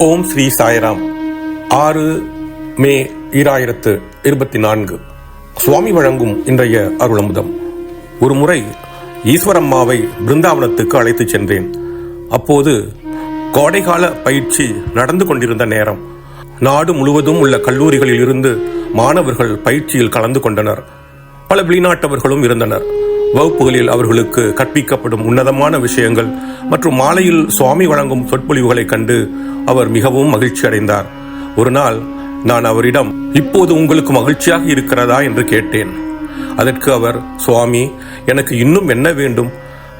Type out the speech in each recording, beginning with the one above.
ஓம் ஸ்ரீ சாய்ராம். ஆறு மே ஈராயிரத்து இருபத்தி நான்கு. சுவாமி வழங்கும் இன்றைய அருளமுதம். ஒரு முறை ஈஸ்வரம்மாவை பிருந்தாவனத்துக்கு அழைத்துச் சென்றேன். அப்போது கோடைகால பயிற்சி நடந்து கொண்டிருந்த நேரம். நாடு முழுவதும் உள்ள கல்லூரிகளில் இருந்து மாணவர்கள் பயிற்சியில் கலந்து கொண்டனர். பல வெளிநாட்டவர்களும் இருந்தனர். வகுப்புகளில் அவர்களுக்கு கற்பிக்கப்படும் உன்னதமான விஷயங்கள் மற்றும் மாலையில் சுவாமி வழங்கும் சொற்பொழிவுகளைக் கண்டு அவர் மிகவும் மகிழ்ச்சி அடைந்தார். ஒரு நாள் நான் அவரிடம் இப்போது உங்களுக்கு மகிழ்ச்சியாக இருக்கிறதா? என்று கேட்டேன். அதற்கு அவர் சுவாமி எனக்கு இன்னும் என்ன வேண்டும்?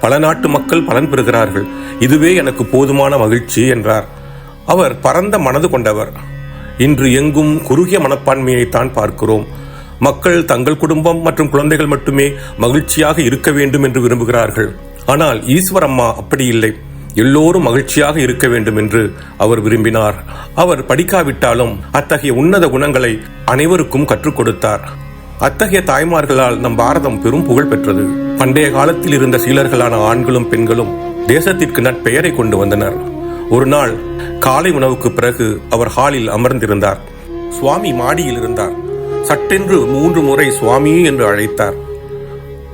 பல நாட்டு மக்கள் பலன் பெறுகிறார்கள். இதுவே எனக்கு போதுமான மகிழ்ச்சி என்றார். அவர் பரந்த மனது கொண்டவர். இன்று எங்கும் குறுகிய மனப்பான்மையைத்தான் பார்க்கிறோம். மக்கள் தங்கள் குடும்பம் மற்றும் குழந்தைகள் மட்டுமே மகிழ்ச்சியாக இருக்க வேண்டும் என்று விரும்புகிறார்கள். ஆனால் ஈஸ்வரம்மா அப்படி இல்லை. எல்லோரும் மகிழ்ச்சியாக இருக்க வேண்டும் என்று அவர் விரும்பினார். அவர் படிக்காவிட்டாலும் அத்தகைய உன்னத குணங்களை அனைவருக்கும் கற்றுக் கொடுத்தார். அத்தகைய தாய்மார்களால் நம் பாரதம் பெரும் புகழ் பெற்றது. பண்டைய காலத்தில் இருந்த சீலர்களான ஆண்களும் பெண்களும் தேசத்திற்கு நட்பெயரை கொண்டு வந்தனர். ஒரு நாள் காலை உணவுக்கு பிறகு அவர் ஹாலில் அமர்ந்திருந்தார். சுவாமி மாடியில் இருந்தார். சட்டென்று மூன்று முறை சுவாமி என்று அழைத்தார்.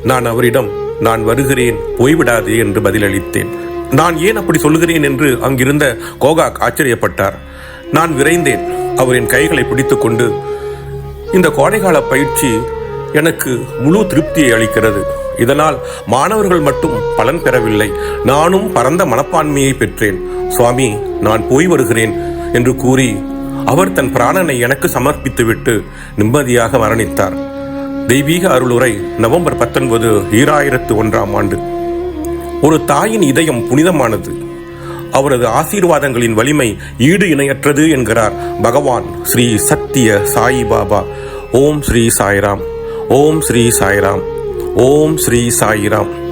நான் அவரிடம் நான் வருகிறேன் போய்விடாதே என்று பதிலளித்தேன். நான் ஏன் அப்படி சொல்கிறேன் என்று அங்கிருந்த கோகாக் ஆச்சரியப்பட்டார். நான் விரைந்தேன். அவரின் கைகளை பிடித்துக்கொண்டு இந்த கோடைகால பயிற்சி எனக்கு முழு திருப்தியை அளிக்கிறது. இதனால் மாணவர்கள் மட்டும் பலன் பெறவில்லை. நானும் பரந்த மனப்பான்மையை பெற்றேன். சுவாமி நான் போய் வருகிறேன் என்று கூறி அவர் தன் பிராணனை எனக்கு சமர்ப்பித்துவிட்டு நிம்மதியாக மரணித்தார். தெய்வீக அருளுரை நவம்பர் பத்தொன்பது ஈராயிரத்து ஒன்றாம் ஆண்டு. ஒரு தாயின் இதயம் புனிதமானது. அவரது ஆசீர்வாதங்களின் வலிமை ஈடு இணையற்றது என்கிறார் பகவான் ஸ்ரீ சத்திய சாயி பாபா. ஓம் ஸ்ரீ சாய்ராம் ஓம் ஸ்ரீ சாய்ராம் ஓம் ஸ்ரீ சாய்ராம்.